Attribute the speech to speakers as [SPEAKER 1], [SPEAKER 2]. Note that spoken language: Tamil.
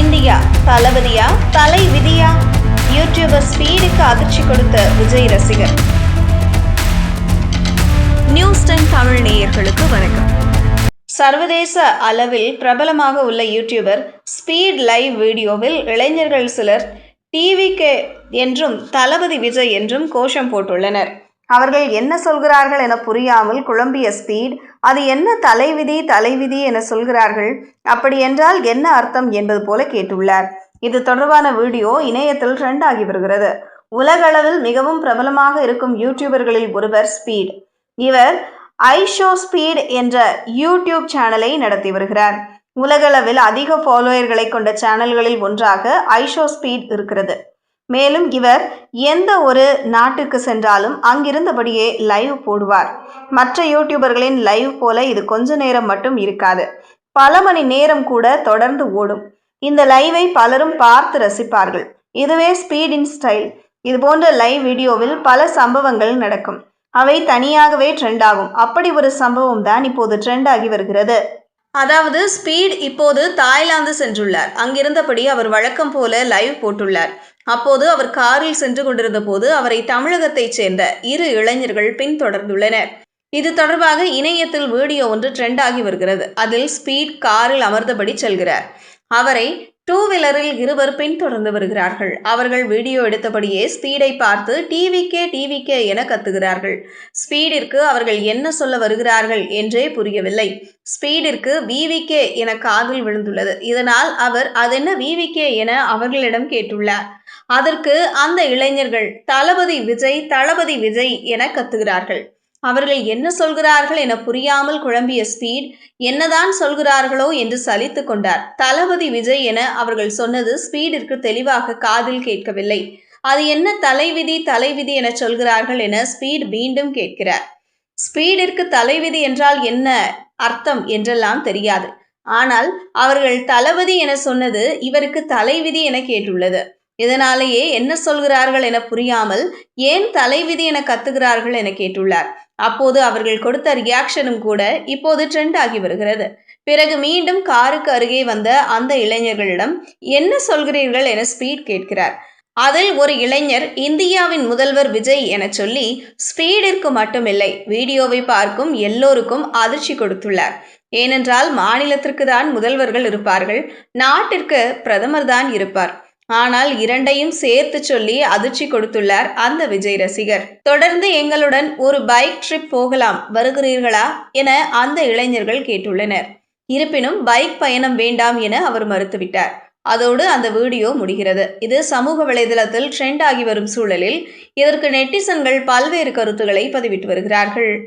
[SPEAKER 1] இந்தியா தளபதியா தலை விதியா யூடியூபர் ஸ்பீடுக்கு அதிர்ச்சி கொடுத்த விஜய் ரசிகர். நியூஸ் டென் தமிழ் நேயர்களுக்கு வணக்கம். சர்வதேச அளவில் பிரபலமாக உள்ள யூடியூபர் ஸ்பீட் லைவ் வீடியோவில் இளைஞர்கள் சிலர் டிவிகே என்றும் தளபதி விஜய் என்றும் கோஷம் போட்டுள்ளனர். அவர்கள் என்ன சொல்கிறார்கள் என புரியாமல் குழம்பிய ஸ்பீட் அது என்ன தலைவிதி தலைவிதி என சொல்கிறார்கள்? அப்படி என்றால் என்ன அர்த்தம் என்பது போல கேட்டுள்ளார். இது தொடர்பான வீடியோ இணையத்தில் ட்ரெண்ட் ஆகி வருகிறது. உலகளவில் மிகவும் பிரபலமாக இருக்கும் யூடியூபர்களில் ஒருவர் ஸ்பீட். இவர் ஐஷோ ஸ்பீட் என்ற யூடியூப் சேனலை நடத்தி வருகிறார். உலகளவில் அதிக ஃபாலோயர்களை கொண்ட சேனல்களில் ஒன்றாக ஐஷோ ஸ்பீட் இருக்கிறது. மேலும் இவர் எந்த ஒரு நாட்டுக்கு சென்றாலும் அங்கிருந்தபடியே லைவ் போடுவார். மற்ற யூடியூபர்களின் லைவ் போல இது கொஞ்ச நேரம் மட்டும் இருக்காது. பல மணி நேரம் கூட தொடர்ந்து ஓடும். இந்த லைவை பலரும் பார்த்து ரசிப்பார்கள். இதுவே ஸ்பீடின் ஸ்டைல் இது போன்ற லைவ் வீடியோவில் பல சம்பவங்கள் நடக்கும். அவை தனியாகவே ட்ரெண்ட் ஆகும். அப்படி ஒரு சம்பவம் தான் இப்போது ட்ரெண்ட் ஆகி வருகிறது. அதாவது ஸ்பீட் இப்போது தாய்லாந்து சென்றுள்ளார். அங்கிருந்தபடி அவர் வழக்கம் போல லைவ் போட்டுள்ளார். அப்போது அவர் காரில் சென்று கொண்டிருந்த போது அவரை தமிழகத்தைச் சேர்ந்த இரு இளைஞர்கள் பின்தொடர்ந்துள்ளனர். இது தொடர்பாக இணையத்தில் வீடியோ ஒன்று ட்ரெண்ட் ஆகி வருகிறது. அதில் ஸ்பீட் காரில் அமர்ந்தபடி செல்கிறார். அவரை டூ வீலரில் இருவர் பின்தொடர்ந்து வருகிறார்கள். அவர்கள் வீடியோ எடுத்தபடியே ஸ்பீடை பார்த்து டிவிக்கே டிவிக்கே என கத்துகிறார்கள். ஸ்பீடிற்கு அவர்கள் என்ன சொல்ல வருகிறார்கள் என்றே புரியவில்லை. ஸ்பீடிற்கு விவிகே என காதில் விழுந்துள்ளது. இதனால் அவர் அதென்ன விவிகே என அவர்களிடம் கேட்டுள்ளார். அதற்கு அந்த இளைஞர்கள் தளபதி விஜய் தளபதி விஜய் என கத்துகிறார்கள். அவர்கள் என்ன சொல்கிறார்கள் என புரியாமல் குழம்பிய ஸ்பீட் என்னதான் சொல்கிறார்களோ? என்று சலித்து கொண்டார். தளபதி விஜய் என அவர்கள் சொன்னது ஸ்பீடிற்கு தெளிவாக காதில் கேட்கவில்லை. அது என்ன தலைவிதி தலைவிதி என சொல்கிறார்கள் என ஸ்பீட் மீண்டும் கேட்கிறார். ஸ்பீடிற்கு தலைவிதி என்றால் என்ன அர்த்தம்? என்றெல்லாம் தெரியாது. ஆனால் அவர்கள் தளபதி என சொன்னது இவருக்கு தலைவிதி என கேட்டுள்ளது. இதனாலேயே என்ன சொல்கிறார்கள் என புரியாமல் ஏன் தலைவிதி என கத்துகிறார்கள் என கேட்டுள்ளார். அப்போது அவர்கள் கொடுத்த ரியாக்ஷனும் கூட இப்போது ட்ரெண்ட் ஆகி வருகிறது. பிறகு மீண்டும் காருக்கு அருகே வந்த அந்த இளைஞர்களிடம் என்ன சொல்கிறீர்கள் என ஸ்பீட் கேட்கிறார். அதில் ஒரு இளைஞர் இந்தியாவின் முதல்வர் விஜய் என சொல்லி ஸ்பீடிற்கு மட்டுமில்லை வீடியோவை பார்க்கும் எல்லோருக்கும் அதிர்ச்சி கொடுத்துள்ளார். ஏனென்றால் மாநிலத்திற்கு தான் முதல்வர்கள் இருப்பார்கள் நாட்டிற்கு பிரதமர் தான் இருப்பார். ஆனால் இரண்டையும் சேர்த்து சொல்லி அதிர்ச்சி கொடுத்துள்ளார் அந்த விஜய் ரசிகர். தொடர்ந்து எங்களுடன் ஒரு பைக் ட்ரிப் போகலாம் வருகிறீர்களா? என அந்த இளைஞர்கள் கேட்டுள்ளனர். இருப்பினும் பைக் பயணம் வேண்டாம் என அவர் மறுத்துவிட்டார். அதோடு அந்த வீடியோ முடிகிறது. இது சமூக வலைதளத்தில் ட்ரெண்ட் ஆகி வரும் சூழலில் இதற்கு நெட்டிசன்கள் பல்வேறு கருத்துக்களை பதிவிட்டு வருகிறார்கள்.